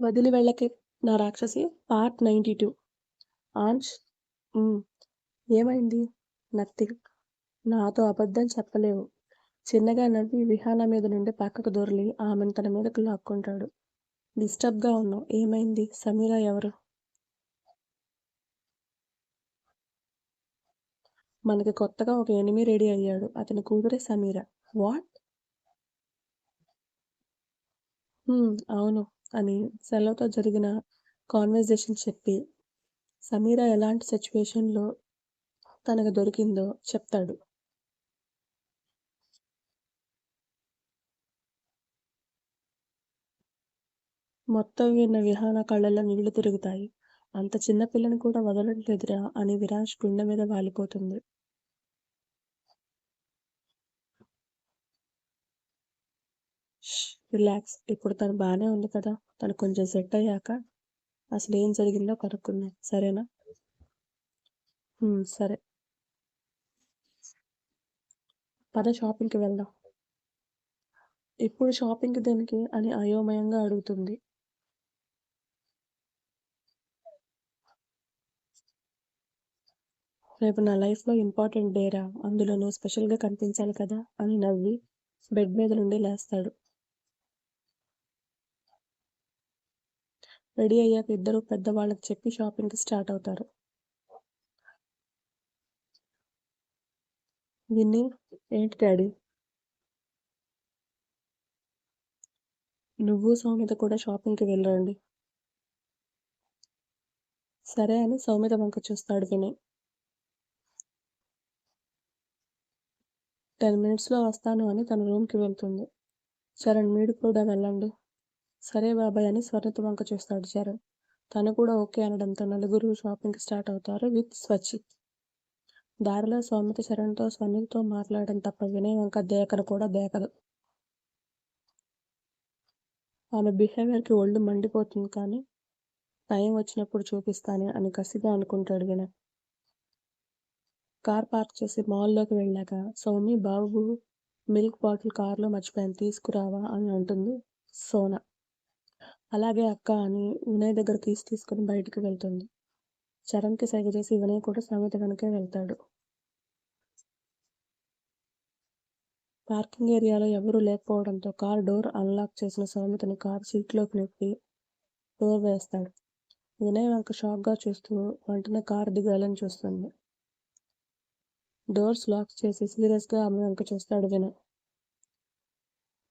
వదిలి వెళ్ళకే నా రాక్షసి. Part ninety two. ఆంచ్ ఏమైంది? నథింగ్. నాతో అబద్ధం చెప్పలేవు. చిన్నగా నవ్వి విహాన మీద నుండి పక్కకు దొరిలి. ఆమెను తన మీదకు లాక్కుంటాడు. డిస్టర్బ్గా ఉన్నావు. ఏమైంది? సమీరా ఎవరు? మనకి కొత్తగా ఒక ఎనిమి రెడీ అయ్యాడు. అతని కూతురే సమీర. వాట్? అవును. అని సెలవుతో జరిగిన కాన్వర్జేషన్ చెప్పి సమీర ఎలాంటి సిచ్యువేషన్లో తనకు దొరికిందో చెప్తాడు. మొత్తం విన్న విహాన కళ్ళల్లో నీళ్ళు తిరుగుతాయి. అంత చిన్న పిల్లని కూడా వదలట్లేదురా అని విరాజ్ గుండె మీద వాలిపోతుంది. రిలాక్స్. ఇప్పుడు తను బాగానే ఉంది కదా. తను కొంచెం సెట్ అయ్యాక అసలు ఏం జరిగిందో కనుక్కుందాం. సరేనా? సరే. పద షాపింగ్కి వెళ్దాం. ఇప్పుడు షాపింగ్కి దేనికి అని అయోమయంగా అడుగుతుంది. రేపు నా లైఫ్లో ఇంపార్టెంట్ డేరా. అందులో నువ్వు స్పెషల్గా కనిపించాలి కదా అని నవ్వి బెడ్ మీద నుండి లేస్తాడు. రెడీ అయ్యాక ఇద్దరు పెద్దవాళ్ళకి చెప్పి షాపింగ్కి స్టార్ట్ అవుతారు. విన్ని ఏంటి డాడీ? నువ్వు సౌమిత కూడా షాపింగ్కి వెళ్ళరండి. సరే అని సౌమిత వంక చూస్తాడు వినయ్ టెన్ మినిట్స్లో వస్తాను అని తన రూమ్కి వెళ్తుంది. చరణ్ మీరు కూడా వెళ్ళండి. సరే బాబాయ్ అని స్వర్ణతో వంక చూస్తాడు చరణ్ తను కూడా ఓకే అనడంతో నలుగురు షాపింగ్కి స్టార్ట్ అవుతారు విత్ స్వచ్చి దారిలో సౌమిత చరణ్తో స్వర్ణితో మాట్లాడడం తప్ప వినయ్ వంక దేకను కూడా దేకదు. ఆమె బిహేవియర్కి ఒళ్ళు మండిపోతుంది కానీ టైం వచ్చినప్పుడు చూపిస్తానే అని కసిగా అనుకుంటాడు వినయ్. కార్ పార్క్ చేసి మాల్లోకి వెళ్ళాక సౌమి బాబు మిల్క్ బాటిల్ కార్లో మర్చిపోయాను తీసుకురావా అని అంటుంది సోనా. అలాగే అక్క అని వినయ్ దగ్గర తీసి తీసుకుని బయటికి వెళ్తుంది. చరణ్కి సైగ చేసి వినయ్ కూడా సౌమిత వెనకే వెళ్తాడు. పార్కింగ్ ఏరియాలో ఎవరూ లేకపోవడంతో కార్ డోర్ అన్లాక్ చేసిన సౌమితని కార్ సీట్లోకి నెప్పి డోర్ వేస్తాడు. వినయ్ వంక షాక్గా చూస్తూ వెంటనే కార్ దిగాలని చూస్తుంది. డోర్స్ లాక్ చేసి సీరియస్గా ఆమె వెనక చూస్తాడు వినయ్.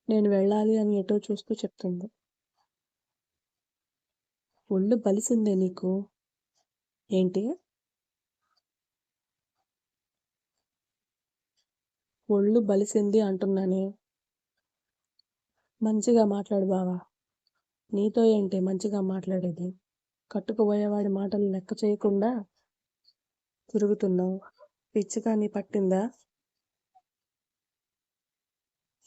నేను వెళ్ళాలి అని ఎటో చూస్తూ చెప్తుంది. ఒళ్ళు బలిసిందే నీకు? ఏంటి? ఒళ్ళు బలిసింది అంటున్నానే. మంచిగా మాట్లాడు బావా. నీతో ఏంటి మంచిగా మాట్లాడేది? కట్టుకుపోయేవాడి మాటలు లెక్క చేయకుండా తిరుగుతున్నావు. పిచ్చిగా నీ పట్టిందా?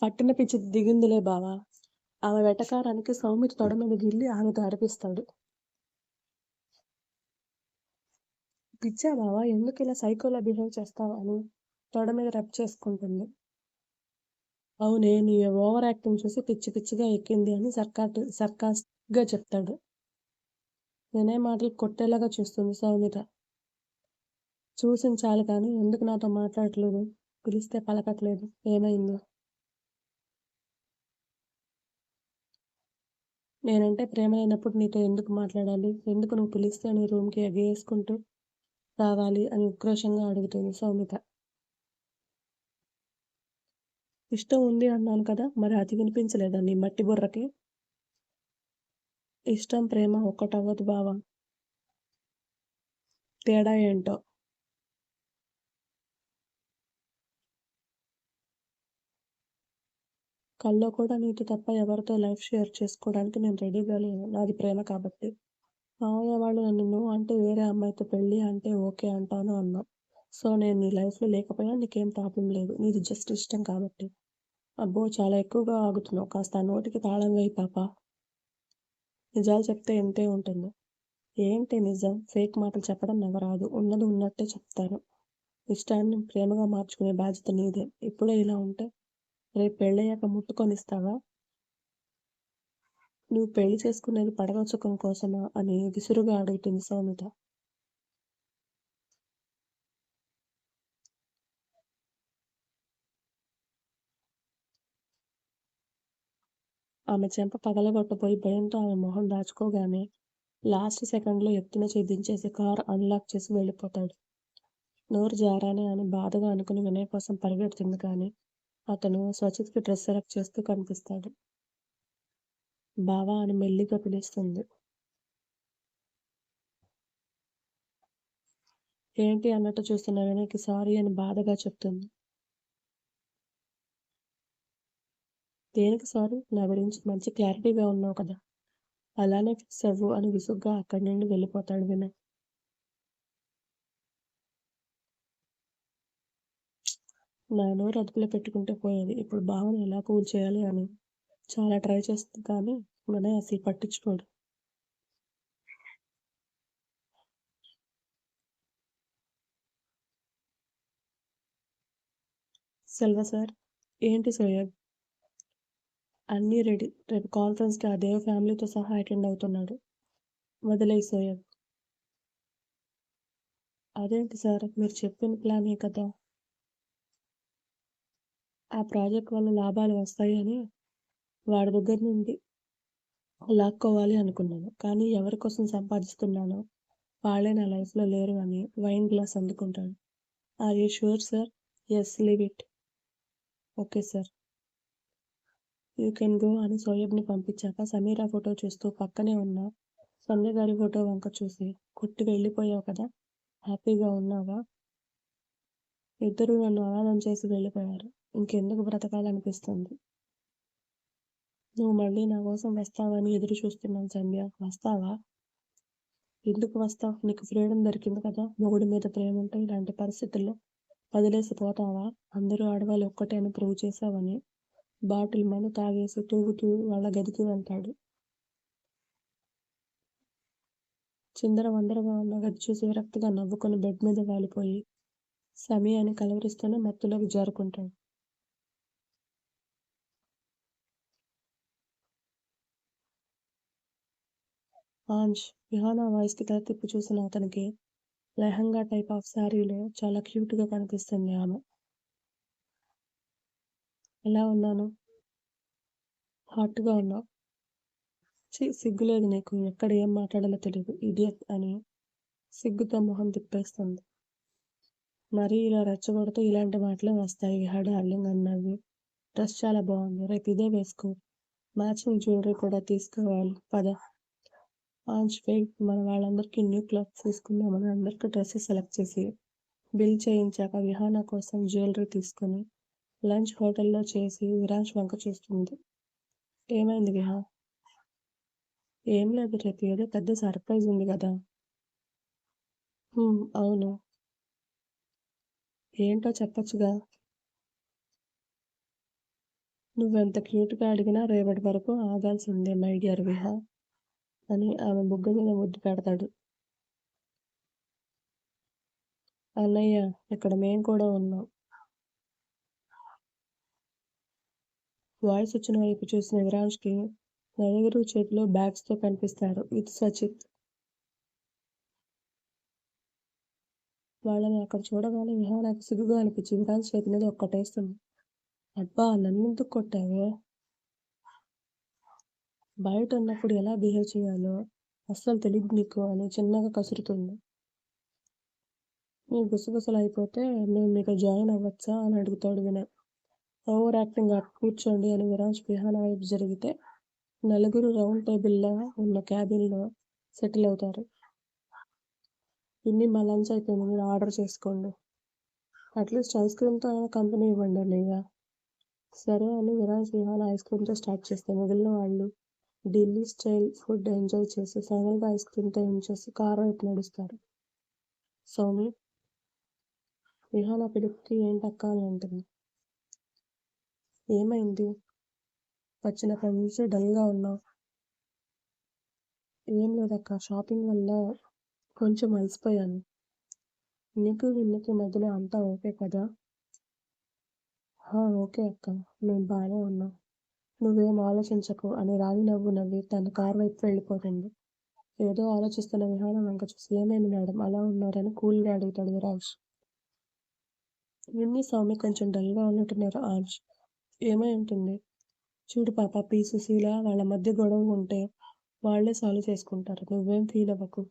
పట్టిన పిచ్చి దిగిందిలే బావా. ఆమె వెటకారానికి సౌమిత తొడ మీద గిల్లి ఆమెతో అరిపిస్తాడు. పిచ్చా బావా ఎందుకు ఇలా సైకోలా బిహేవ్ చేస్తావు అని తొడ మీద రబ్ చేసుకుంటుంది. అవునే నీ ఓవర్ యాక్టింగ్ చూసి పిచ్చి పిచ్చిగా ఎక్కింది అని సర్కాట్ సర్కాస్గా చెప్తాడు. నేనే మాటలు కొట్టేలాగా చూస్తుంది సౌమిత. చూసిన చాలు కానీ ఎందుకు నాతో మాట్లాడట్లేదు? పిలిస్తే పలకట్లేదు. ఏమైందో? నేనంటే ప్రేమ లేనప్పుడు నీతో ఎందుకు మాట్లాడాలి? ఎందుకు నువ్వు పిలిస్తే నీ రూమ్కి ఎగేసుకుంటూ రావాలి అని ఉక్రోషంగా అడుగుతుంది సౌమిత. ఇష్టం ఉంది అన్నాను కదా మరి అది వినిపించలేదా నీ మట్టి బుర్రకి? ఇష్టం ప్రేమ ఒక్కటవ్వదు బావా. తేడా ఏంటో? కల్లో కూడా నీతో తప్ప ఎవరితో లైఫ్ షేర్ చేసుకోవడానికి నేను రెడీగా లేను. నాది ప్రేమ కాబట్టి. మామయ్య వాళ్ళు నన్ను నువ్వు అంటే వేరే అమ్మాయితో పెళ్ళి అంటే ఓకే అంటాను అన్నా. సో నేను నీ లైఫ్లో లేకపోయినా నీకేం ప్రాబ్లం లేదు. నీది జస్ట్ ఇష్టం కాబట్టి. అబ్బో చాలా ఎక్కువగా ఆగుతున్నావు. కాస్త నోటికి తాళం వేయి పాప. నిజాలు చెప్తే ఎంతే ఉంటుంది. ఏంటి నిజం? ఫేక్ మాటలు చెప్పడం నాకు రాదు ఉన్నది ఉన్నట్టే చెప్తాను ఇష్టాన్ని ప్రేమగా మార్చుకునే బాధ్యత నీదే. ఇప్పుడే ఇలా ఉంటే రేపు పెళ్ళయ్యాక ముట్టుకొని ఇస్తావా? నువ్వు పెళ్ళి చేసుకునేది పడవ సుఖం కోసమా అని విసురుగా అడుగుతుంది సౌమిత. ఆమె చెంప పగలగొట్టబోయి భయంతో ఆమె మొహం దాచుకోగానే లాస్ట్ సెకండ్లో ఎత్తున ఛేదించేసి కార్ అన్లాక్ చేసి వెళ్ళిపోతాడు. నోరు జారానే అని బాధగా అనుకుని వినయ్ కోసం పరిగెడుతుంది కానీ అతను స్వచిత్కి డ్రెస్ సెలెక్ట్ చేస్తూ కనిపిస్తాడు. బావా అని మెల్లిగా పిలుస్తుంది. ఏంటి అన్నట్టు చూస్తున్న వెనక్కి సారీ అని బాధగా చెప్తుంది. దేనికి సారీ? నా గురించి మంచి క్లారిటీగా ఉన్నావు కదా. అలానే ఫిక్స్ అవ్వు అని విసుగ్గా అక్కడి నుండి వెళ్ళిపోతాడు వినయ్. నా నోరు అదుపులో పెట్టుకుంటే పోయేది. ఇప్పుడు భావన ఎలా కూల్ చేయాలి అని? చాలా ట్రై చేస్తుంది కానీ వినయ్ అసలు పట్టించుకోడు. సెల్వ సార్ ఏంటి సోయబ్ అన్నీ రెడీ రేపు కాన్ఫరెన్స్కి ఆ దేవ ఫ్యామిలీతో సహా అటెండ్ అవుతున్నాడు. వదిలేయి సోయబ్ అదేంటి సార్ మీరు చెప్పిన ప్లానే కదా. ఆ ప్రాజెక్ట్ వల్ల లాభాలు వస్తాయి అని వాడి దగ్గర నుండి లాక్కోవాలి అనుకున్నాను. కానీ ఎవరి కోసం సంపాదిస్తున్నానో వాళ్ళే నా లైఫ్లో లేరు అని wine glass అందుకుంటాడు. Are you sure sir yes leave it okay sir you can go అని సోయబ్ని పంపించాక సమీరా ఫోటో చూస్తూ పక్కనే ఉన్న సంధ్య గారి ఫోటో వంక చూసి కొట్టి వెళ్ళిపోయావు కదా? హ్యాపీగా ఉన్నావా? ఇద్దరు నన్ను అనాథం చేసి వెళ్ళిపోయారు. ఇంకెందుకు బ్రతకాలనిపిస్తుంది? నువ్వు మళ్ళీ నా కోసం వస్తావని ఎదురు చూస్తున్నాను సంధ్య. వస్తావా? ఎందుకు వస్తావు? నీకు ఫ్రీడమ్ దొరికింది కదా? మొగుడి మీద ప్రేమ ఉంటే ఇలాంటి పరిస్థితుల్లో వదిలేసి పోతావా అందరూ ఆడవాళ్ళు ఒక్కటే అని ప్రూవ్ చేసావని బాటిల్ మందు తాగేసి తూగుతూ వాళ్ళ గదికి వెళ్తాడు. చిందర వందరగా ఉన్న గది చూసి విరక్తిగా నవ్వుకొని బెడ్ మీద వాలిపోయి సమయాన్ని కలవరిస్తూనే మత్తులోకి జారుకుంటాడు. ఆంజ్ విహానా వాయిస్కి తల తిప్పి చూసిన అతనికి లెహంగా టైప్ ఆఫ్ శారీలో చాలా క్యూట్గా కనిపిస్తుంది ఆమె. ఎలా ఉన్నాను? హాట్గా ఉన్నావు చి సిగ్గులేదు నీకు. ఎక్కడ ఏం మాట్లాడాలో తెలియదు ఇడియట్ అని సిగ్గుతో మొహం తిప్పేస్తుంది. మరీ ఇలా రెచ్చగొడుతూ ఇలాంటి మాటలే వస్తాయి. హా డార్లింగ్ అన్నవి. డ్రెస్ చాలా బాగుంది. రేపు ఇదే వేసుకో. మ్యాచింగ్ జ్యువెలరీ కూడా తీసుకోవాలి. పద. ఆంచ్ వెయిట్ మన వాళ్ళందరికీ న్యూ క్లాత్స్ తీసుకుందామని అందరికీ డ్రెస్సెస్ సెలెక్ట్ చేసి బిల్ చేయించాక విహాన కోసం జ్యువెలరీ తీసుకొని లంచ్ హోటల్లో చేసి విరాజ్ వంక చూస్తుంది. ఏమైంది విహా? ఏం లేదు రేపు ఏదో పెద్ద సర్ప్రైజ్ ఉంది కదా. అవును. ఏంటో చెప్పచ్చుగా. నువ్వెంత క్యూట్గా అడిగినా రేపటి వరకు ఆగాల్సిందే మై డియర్ విహా. అని ఆమె బుగ్గ మీద ముద్దు పెడతాడు. అన్నయ్య ఇక్కడ మేం కూడా ఉన్నాం. వాయిస్ వచ్చిన వైపు చూసిన విరాజ్కి నలుగురు చేతిలో బ్యాగ్స్తో కనిపిస్తారు ఇది సచిత్. వాళ్ళని అక్కడ చూడగానే విహానానికి సిగ్గుగా అనిపించి విరాజ్ చేతి మీద ఒక్కటేస్తుంది అబ్బా నన్ను ఎందుకు కొట్టావే? బయట ఉన్నప్పుడు ఎలా బిహేవ్ చేయాలో అస్సలు తెలియదు నీకు అని చిన్నగా కసురుతుంది. నీ గుసగుసలు అయిపోతే మేము మీకు జాయిన్ అవ్వచ్చా అని అడుగుతాడు వినయ్. ఓవర్ యాక్టింగ్ కూర్చోండి అని విరాజ్ విహాన వైపు జరిగితే నలుగురు రౌండ్ టేబుల్లా ఉన్న క్యాబిన్లో సెటిల్ అవుతారు. ఇన్ని మా లంచ్ అయిపోయింది మీరు ఆర్డర్ చేసుకోండి. అట్లీస్ట్ ఐస్ క్రీమ్తో అయినా కంపెనీ ఇవ్వండి అన్నయ్య. సరే అని విరాజ్ విహాన ఐస్ క్రీమ్తో స్టార్ట్ చేస్తే మిగిలిన వాళ్ళు ఢిల్లీ స్టైల్ ఫుడ్ ఎంజాయ్ చేసి ఫైనల్గా ఐస్ క్రీమ్తో చేసి కార్ వైపు నడుస్తారు. సౌమి విహాన పిలుపుకి ఏంటక్క అని అంటుంది. ఏమైంది? వచ్చినప్పటి నుంచి డల్గా ఉన్నావు ఏం లేదక్క షాపింగ్ వల్ల కొంచెం అలసిపోయాను. నీకు వీళ్ళకి మధ్యలో అంతా ఓకే కదా? ఓకే అక్క మేము బాగానే ఉన్నాం. నువ్వేం ఆలోచించకు అని రాణి నవ్వు నవ్వి తన కారు వైపు వెళ్ళిపోతుంది. ఏదో ఆలోచిస్తున్న విహాన వెంక చూసి ఏమైంది మేడం అలా ఉన్నారని కూల్గా అడుగుతాడు విరాజ్. విన్ని స్వామి కొంచెం డల్గా ఉన్నట్టున్నారు ఆంజ్. ఏమై ఉంటుంది? చూడు పాప పీ సుశీల వాళ్ళ మధ్య గొడవ ఉంటే వాళ్ళే సాల్వ్ చేసుకుంటారు. నువ్వేం ఫీల్ అవ్వకు.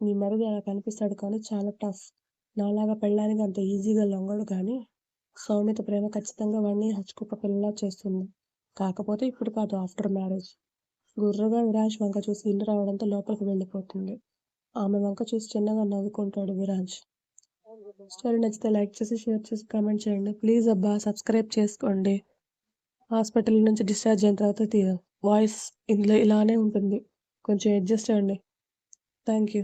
నీ మరిది అలా కనిపిస్తాడు కానీ చాలా టఫ్. నాలాగా పెళ్ళడానికి అంత ఈజీగా లొంగడు కానీ సౌమ్యత ప్రేమ ఖచ్చితంగా వాడిని హచ్చుకుక్క పిల్లలా చేస్తుంది. కాకపోతే ఇప్పుడు కాదు ఆఫ్టర్ మ్యారేజ్. గుర్రుగా విరాజ్ వంక చూసి ఇల్లు రావడంతో లోపలికి వెళ్ళిపోతుంది. ఆమె వంక చూసి చిన్నగా నవ్వుకుంటాడు విరాజ్. స్టోరీ నచ్చితే లైక్ చేసి, షేర్ చేసి, కామెంట్ చేయండి. ప్లీజ్ అబ్బా సబ్స్క్రైబ్ చేసుకోండి. హాస్పిటల్ నుంచి డిశ్చార్జ్ అయిన తర్వాత తి వాయిస్ ఇందులో ఇలానే ఉంటుంది. కొంచెం అడ్జస్ట్ అవ్వండి. Thank you.